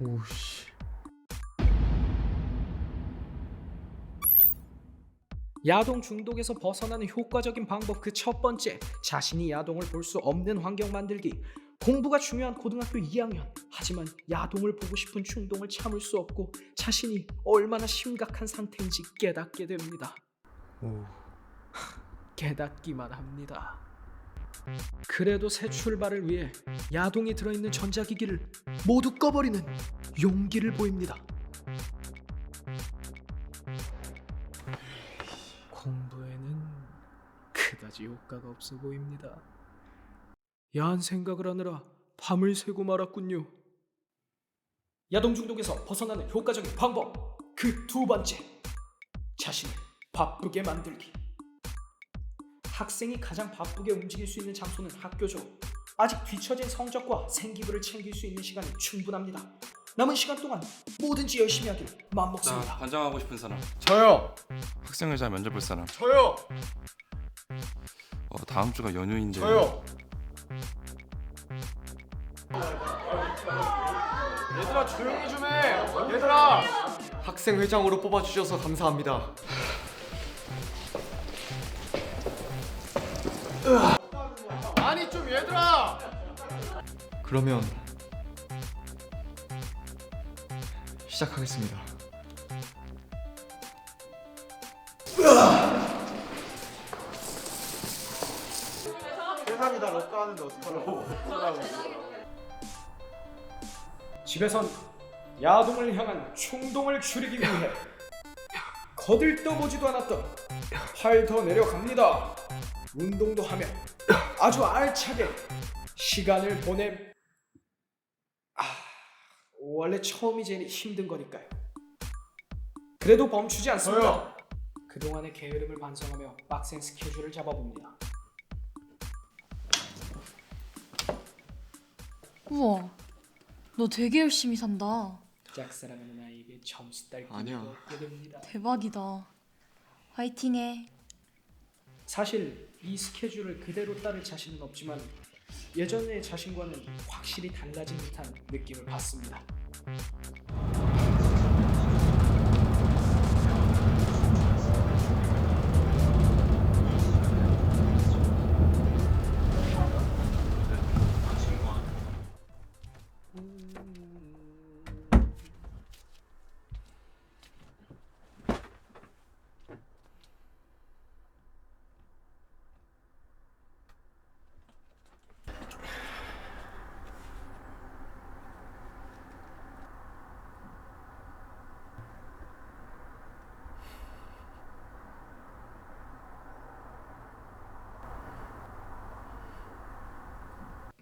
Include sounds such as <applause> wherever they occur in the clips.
오씨. 야동 중독에서 벗어나는 효과적인 방법 그 첫 번째 자신이 야동을 볼 수 없는 환경 만들기 공부가 중요한 고등학교 2학년 하지만 야동을 보고 싶은 충동을 참을 수 없고 자신이 얼마나 심각한 상태인지 깨닫게 됩니다 오. 깨닫기만 합니다 그래도 새 출발을 위해 야동이 들어있는 전자기기를 모두 꺼버리는 용기를 보입니다 공부에는 그다지 효과가 없어 보입니다. 야한 생각을 하느라 밤을 새고 말았군요. 야동 중독에서 벗어나는 효과적인 방법 그 두 번째 자신을 바쁘게 만들기 학생이 가장 바쁘게 움직일 수 있는 장소는 학교죠. 아직 뒤처진 성적과 생기부를 챙길 수 있는 시간이 충분합니다. 남은 시간 동안 뭐든지 열심히 나 마음먹습니다. 반장하고 싶은 사람 저요. 학생회장 면접 볼 사람 저요. 어, 다음 주가 연휴인데 저요. 얘들아 조용히 좀 해. 얘들아. 학생 회장으로 뽑아주셔서 감사합니다. 아니 좀 얘들아. 그러면 시작하겠습니다. 세상이 다 럭가 하는데 어떡하라고 집에선 야동을 향한 충동을 줄이기 위해 거들떠보지도 않았던 팔 더 내려갑니다. 운동도 하며 아주 알차게 시간을 보냄. 아, 원래 처음이 제일 힘든 거니까요. 그래도 멈추지 않습니다. 저요. 그동안의 게으름을 반성하며 빡센 스케줄을 잡아봅니다. 우와, 너 되게 열심히 산다. 짝사랑하는 아이에게 점수 딸기 아니야. 됩니다. 대박이다. 화이팅해. 사실 이 스케줄을 그대로 따를 자신은 없지만 예전의 자신과는 확실히 달라진 듯한 느낌을 받습니다.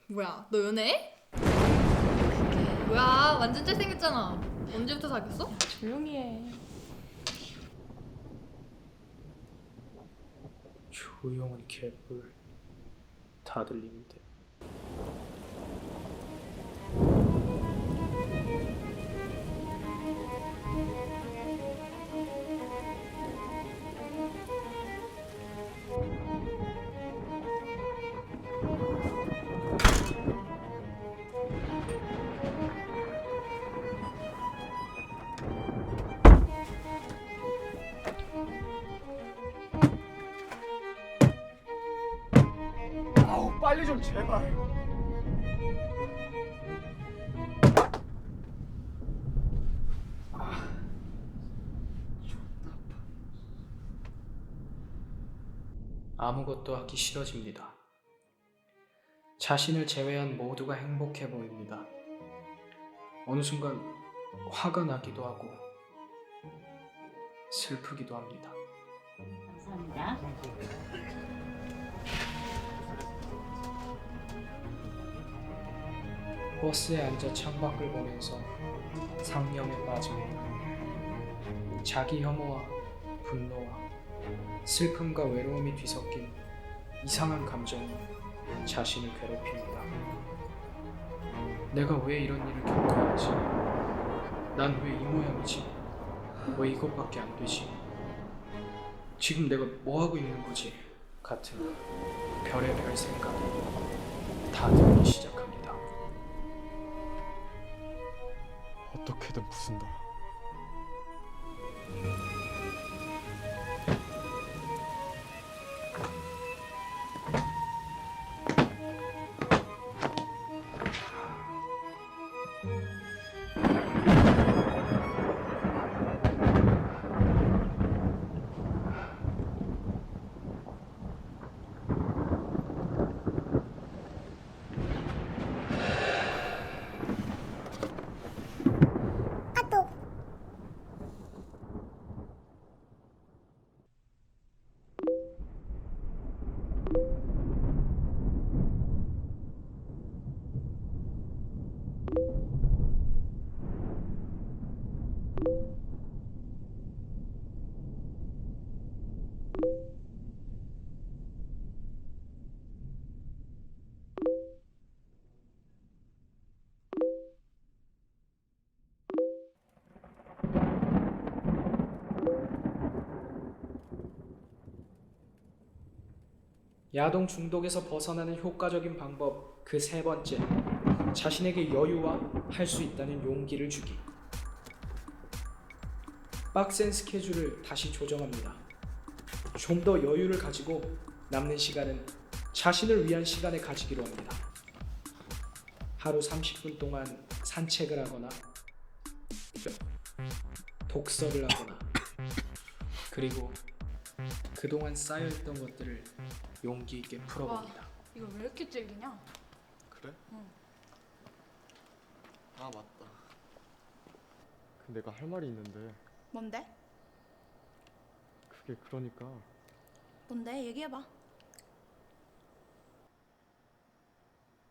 뭐야, 너 연애해? 뭐야, 완전 잘생겼잖아. 언제부터 사귀었어? 조용히 해. 조용한 개뿔 다 들리는데 빨리 좀 제발. 아무것도 하기 싫어집니다. 자신을 제외한 모두가 행복해 보입니다. 어느 순간 화가 나기도 하고 슬프기도 합니다. 감사합니다. 버스에 앉아 창밖을 보면서 상념에 빠집니다. 자기 혐오와 분노와 슬픔과 외로움이 뒤섞인 이상한 감정이 자신을 괴롭힙니다. 내가 왜 이런 일을 겪어야 하지? 난 왜 이 모양이지? 왜 이것밖에 안 되지? 지금 내가 뭐 하고 있는 거지? 같은 별의별 생각이 다 들기 시작합니다. 어떻게든 부순다. 야동 중독에서 벗어나는 효과적인 방법 그 세 번째 자신에게 여유와 할 수 있다는 용기를 주기. 빡센 스케줄을 다시 조정합니다. 좀 더 여유를 가지고 남는 시간은 자신을 위한 시간에 가지기로 합니다. 하루 30분 동안 산책을 하거나 독서를 하거나 그리고 그동안 쌓여있던 것들을 용기 있게 풀어봅니다. 이거 왜 이렇게 질기냐? 그래? 응. 아 맞다. 그 내가 할 말이 있는데 뭔데? 그게 그러니까 뭔데? 얘기해봐.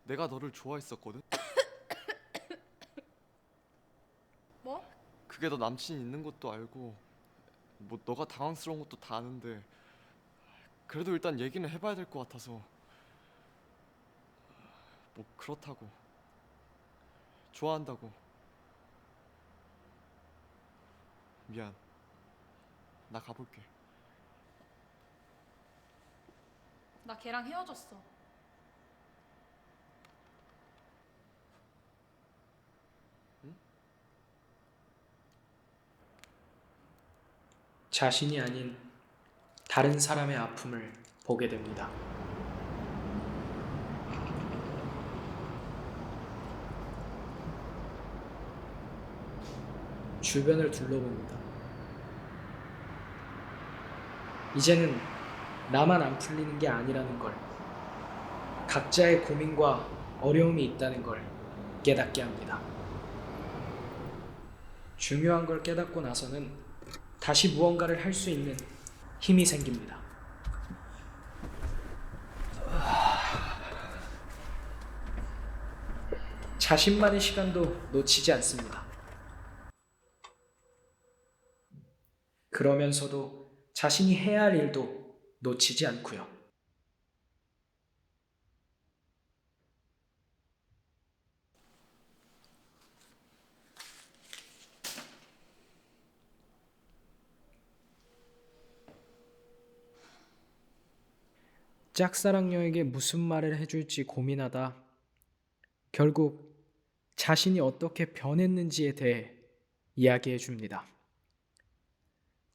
내가 너를 좋아했었거든. <coughs> 뭐? 그게 너 남친 있는 것도 알고 뭐 너가 당황스러운 것도 다 아는데 그래도 일단 얘기는 해봐야 될 것 같아서. 뭐 그렇다고. 좋아한다고. 미안. 나 가볼게. 나 걔랑 헤어졌어. 자신이 아닌 다른 사람의 아픔을 보게 됩니다. 주변을 둘러봅니다. 이제는 나만 안 풀리는 게 아니라는 걸, 각자의 고민과 어려움이 있다는 걸 깨닫게 합니다. 중요한 걸 깨닫고 나서는 다시 무언가를 할 수 있는 힘이 생깁니다. 자신만의 시간도 놓치지 않습니다. 그러면서도 자신이 해야 할 일도 놓치지 않고요. 짝사랑녀에게 무슨 말을 해줄지 고민하다 결국 자신이 어떻게 변했는지에 대해 이야기해 줍니다.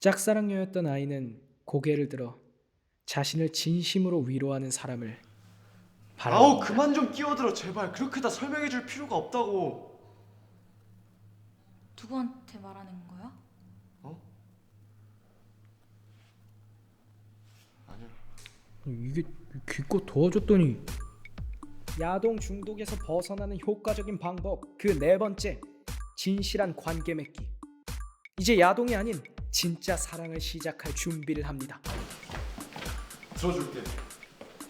짝사랑녀였던 아이는 고개를 들어 자신을 진심으로 위로하는 사람을 바라봅니다. 아우 그만 좀 끼어들어 제발 그렇게 다 설명해 줄 필요가 없다고 누구한테 말하는 거야? 이게 기껏 도와줬더니. 야동 중독에서 벗어나는 효과적인 방법 그 네 번째 진실한 관계 맺기. 이제 야동이 아닌 진짜 사랑을 시작할 준비를 합니다. 들어줄게.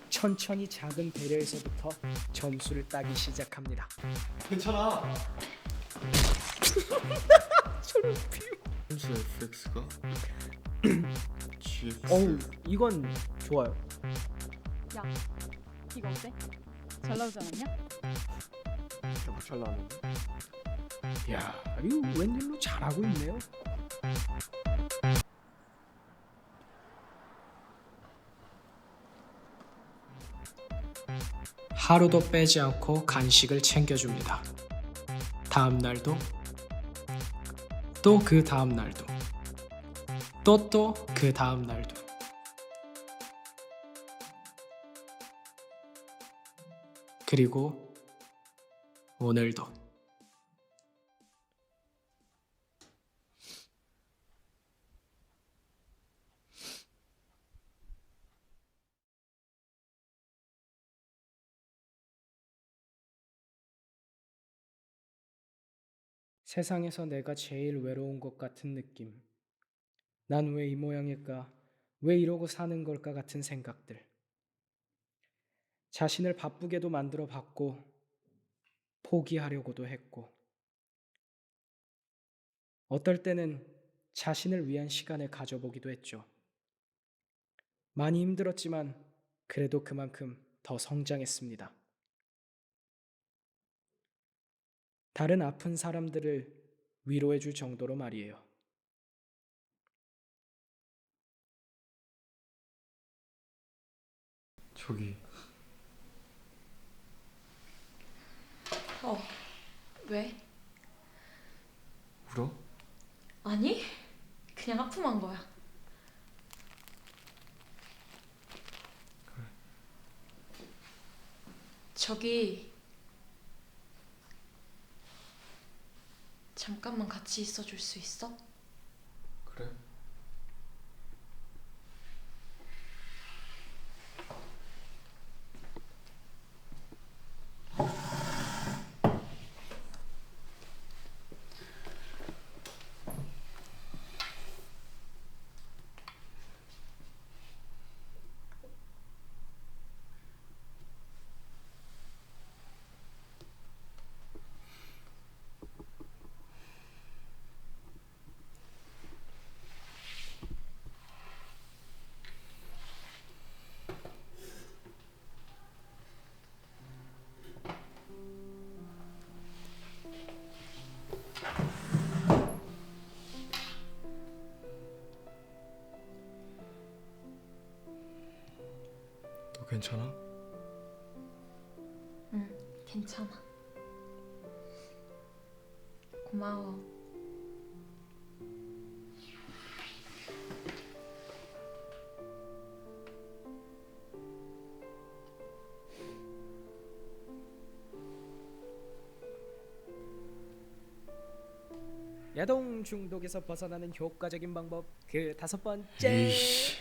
천천히 작은 배려에서부터 점수를 따기 시작합니다. 괜찮아. <laughs> 점수 FX가? GX 어우 이건 좋아요 야, 이거 어때? 잘 나오지 않았냐? 잘 나왔는데 야 이거 웬일로 잘하고 있네요 하루도 빼지 않고 간식을 챙겨줍니다. 다음 날도 또 그 다음 날도 또 또 그 다음 날도 그리고 오늘도 세상에서 내가 제일 외로운 것 같은 느낌. 난 왜 이 모양일까? 왜 이러고 사는 걸까 같은 생각들. 자신을 바쁘게도 만들어 봤고, 포기하려고도 했고, 어떨 때는 자신을 위한 시간을 가져보기도 했죠. 많이 힘들었지만, 그래도 그만큼 더 성장했습니다. 다른 아픈 사람들을 위로해 줄 정도로 말이에요. 저기 어, 왜? 울어? 아니, 그냥 하품한 거야. 저기 잠깐만 같이 있어 줄 수 있어? 그래. 괜찮아? 응, 괜찮아. 고마워. 야동 중독에서 벗어나는 효과적인 방법 그 다섯 번째. 에이씨.